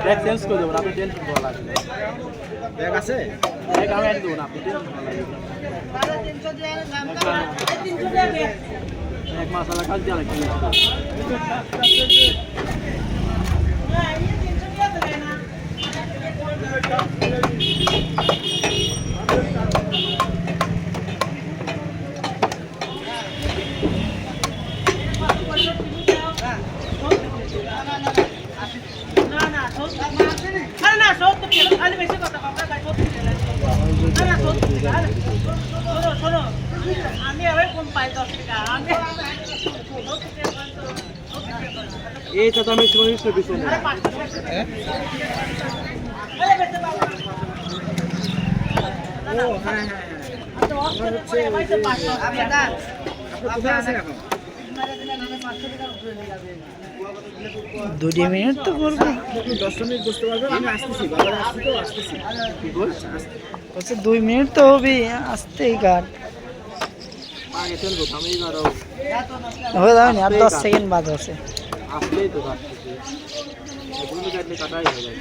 Bag change করে দেবো না আপনি টেনশন করা লাগবে ব্যাগ আছে? ব্যাগ আমি এনে দেবো আপনি টেনশন করা লাগবে এক মাস আলাদা কাজ দিয়ে লাগবে পাই তো, সত্তর টাকা পাই। এই তো আমি ইষ্ট পিছনে। ও হ্যাঁ হ্যাঁ হ্যাঁ দুটি মিনিট তো করব। আপনি দশ মিনিট বুঝতে পারবেন আমি আসতেছি বাজারে আসছি তো আসতেছি বলছে দুই মিনিট তো হবে, আসতেই ধরো হয়ে যাবে না, আর দশ সেকেন্ড বাদ আছে। আসলেই তো কাটলে কাটাই হয়ে যাবে